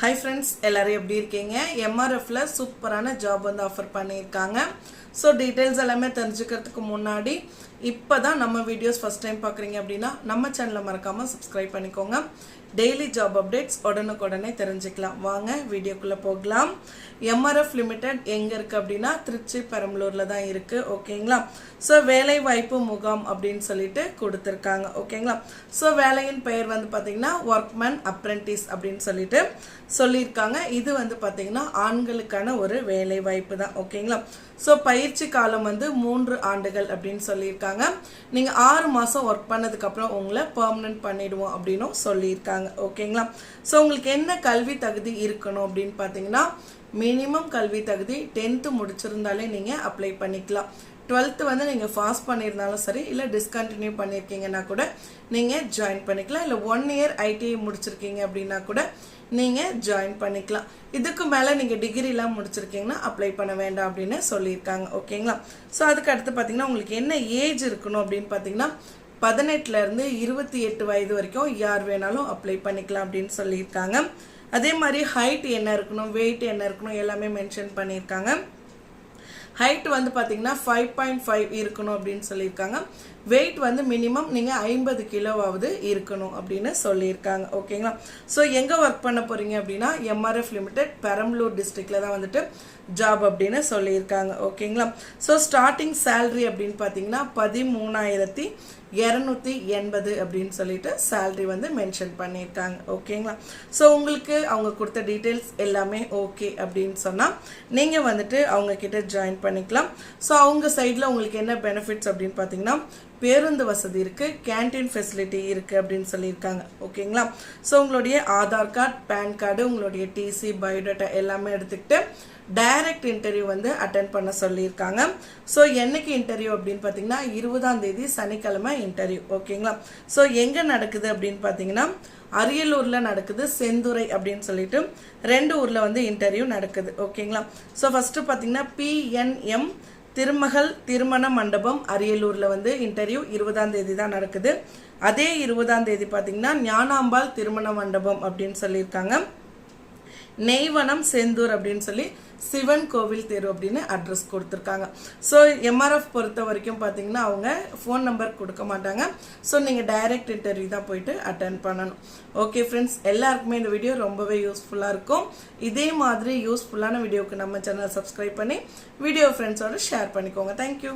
Hi friends எல்லோரும் எப்படி இருக்கீங்க? எம்ஆர்எஃப்ல சூப்பரான ஜாப் வந்து ஆஃபர் பண்ணியிருக்காங்க. ஸோ டீட்டெயில்ஸ் எல்லாமே தெரிஞ்சுக்கிறதுக்கு முன்னாடி இப்போ தான் நம்ம வீடியோஸ் ஃபஸ்ட் டைம் பார்க்குறீங்க அப்படின்னா நம்ம சேனலை மறக்காமல் சப்ஸ்கிரைப் பண்ணிக்கோங்க. டெய்லி ஜாப் அப்டேட்ஸ் உடனுக்குடனே தெரிஞ்சுக்கலாம். வாங்க வீடியோக்குள்ளே போகலாம். எம்ஆர்எஃப் லிமிடெட் எங்கே இருக்குது அப்படின்னா திருச்சி பெரம்பலூரில் தான் இருக்குது ஓகேங்களா? ஸோ வேலை வாய்ப்பு முகாம் அப்படின்னு சொல்லிட்டு கொடுத்துருக்காங்க. ஓகேங்களா? ஸோ வேலையின் பெயர் வந்து பார்த்தீங்கன்னா ஒர்க்மேன் அப்ரெண்டிஸ் அப்படின்னு சொல்லிட்டு சொல்லியிருக்காங்க. இது வந்து பார்த்தீங்கன்னா ஆண்களுக்கான ஒரு வேலை வாய்ப்பு தான். ஓகேங்களா? ஸோ பயிற்சி காலம் வந்து மூன்று ஆண்டுகள் அப்படின்னு சொல்லியிருக்காங்க. நீங்கள் ஆறு மாதம் ஒர்க் பண்ணதுக்கப்புறம் உங்களை பெர்மனன்ட் பண்ணிடுவோம் அப்படின்னும் சொல்லியிருக்காங்க. ஓகேங்களா ஸோ உங்களுக்கு என்ன கல்வி தகுதி இருக்கணும் அப்படின்னு பார்த்தீங்கன்னா மினிமம் கல்வி தகுதி டென்த்து முடிச்சிருந்தாலே நீங்கள் அப்ளை பண்ணிக்கலாம். டுவெல்த்து வந்து நீங்கள் பாஸ் பண்ணியிருந்தாலும் சரி இல்லை டிஸ்கண்டினியூ பண்ணியிருக்கீங்கன்னா கூட நீங்கள் ஜாயின் பண்ணிக்கலாம். இல்லை ஒன் இயர் ஐடிஐ முடிச்சிருக்கீங்க அப்படின்னா கூட நீங்கள் ஜாயின் பண்ணிக்கலாம். இதுக்கு மேலே நீங்கள் டிகிரிலாம் முடிச்சிருக்கீங்கன்னா அப்ளை பண்ண வேண்டாம் அப்படின்னு சொல்லியிருக்காங்க. ஓகேங்களா ஸோ அதுக்கு அடுத்து பார்த்தீங்கன்னா உங்களுக்கு என்ன ஏஜ் இருக்கணும் அப்படின்னு பார்த்தீங்கன்னா பதினெட்டுலேருந்து இருபத்தி எட்டு வயது வரைக்கும் யார் வேணாலும் அப்ளை பண்ணிக்கலாம் அப்படின்னு சொல்லியிருக்காங்க. அதே மாதிரி ஹைட் என்ன இருக்கணும் வெயிட் என்ன இருக்கணும் எல்லாமே மென்ஷன் பண்ணியிருக்காங்க. ஹைட் வந்து பார்த்தீங்கன்னா ஃபைவ் பாயிண்ட் ஃபைவ் இருக்கணும் அப்படின்னு சொல்லியிருக்காங்க. வெயிட் வந்து மினிமம் நீங்கள் ஐம்பது கிலோவாவது இருக்கணும் அப்படின்னு சொல்லியிருக்காங்க. ஓகேங்களா? ஸோ எங்கே ஒர்க் பண்ண போகிறீங்க அப்படின்னா எம்ஆர்எஃப் லிமிடெட் பெரம்பலூர் டிஸ்ட்ரிக்டில் தான் வந்துட்டு ஜாப் அப்படின்னு சொல்லியிருக்காங்க. ஓகேங்களா? ஸோ ஸ்டார்டிங் சேல்ரி அப்படின்னு பார்த்தீங்கன்னா பதிமூணாயிரத்தி இரநூத்தி எண்பது அப்படின்னு சொல்லிட்டு சேல்ரி வந்து மென்ஷன் பண்ணியிருக்காங்க ஓகேங்களா ஸோ உங்களுக்கு அவங்க கொடுத்த டீட்டெயில்ஸ் எல்லாமே ஓகே அப்படின்னு சொன்னால் நீங்கள் வந்துட்டு அவங்க கிட்ட ஜாயின் பண்ணிக்கலாம். ஸோ அவங்க சைடில் உங்களுக்கு என்ன பெனிஃபிட்ஸ் அப்படின்னு பார்த்தீங்கன்னா பேருந்து வசதி இருக்குது கேன்டீன் ஃபெசிலிட்டி இருக்குது அப்படின்னு சொல்லியிருக்காங்க. ஓகேங்களா ஸோ உங்களுடைய ஆதார் கார்டு பேன் கார்டு உங்களுடைய டிசி பயோடேட்டா எல்லாமே எடுத்துக்கிட்டு டைரக்ட் இன்டர்வியூ வந்து அட்டன் பண்ண சொல்லியிருக்காங்க. ஸோ என்னைக்கு இன்டர்வியூ அப்படின்னு பார்த்தீங்கன்னா இருபதாம் தேதி சனிக்கிழமை இன்டர்வியூ ஓகேங்களா ஸோ எங்கே நடக்குது அப்படின்னு பார்த்தீங்கன்னா அரியலூரில் நடக்குது செந்துறை அப்படின்னு சொல்லிட்டு ரெண்டு ஊரில் வந்து இன்டர்வியூ நடக்குது. ஓகேங்களா ஸோ ஃபஸ்ட்டு பார்த்தீங்கன்னா பிஎன்எம் திருமகள் திருமண மண்டபம் அரியலூரில் வந்து இன்டர்வியூ இருபதாம் தேதி தான் நடக்குது. அதே இருபதாம் தேதி பார்த்தீங்கன்னா ஞானாம்பாள் திருமண மண்டபம் அப்படின்னு சொல்லியிருக்காங்க. நெய்வனம் செந்தூர் அப்படின்னு சொல்லி சிவன் கோவில் தெரு அப்படின்னு அட்ரஸ் கொடுத்துருக்காங்க. ஸோ எம்ஆர்எஃப் பொறுத்த வரைக்கும் பார்த்தீங்கன்னா அவங்க ஃபோன் நம்பர் கொடுக்க மாட்டாங்க. ஸோ நீங்கள் டைரக்ட் இன்டர்வியூ தான் போயிட்டு அட்டன் பண்ணணும். ஓகே ஃப்ரெண்ட்ஸ் எல்லாருக்குமே இந்த வீடியோ ரொம்பவே யூஸ்ஃபுல்லாக இருக்கும். இதே மாதிரி யூஸ்ஃபுல்லான வீடியோவுக்கு நம்ம சேனல் சப்ஸ்கிரைப் பண்ணி வீடியோ ஃப்ரெண்ட்ஸோட ஷேர் பண்ணிக்கோங்க. Thank you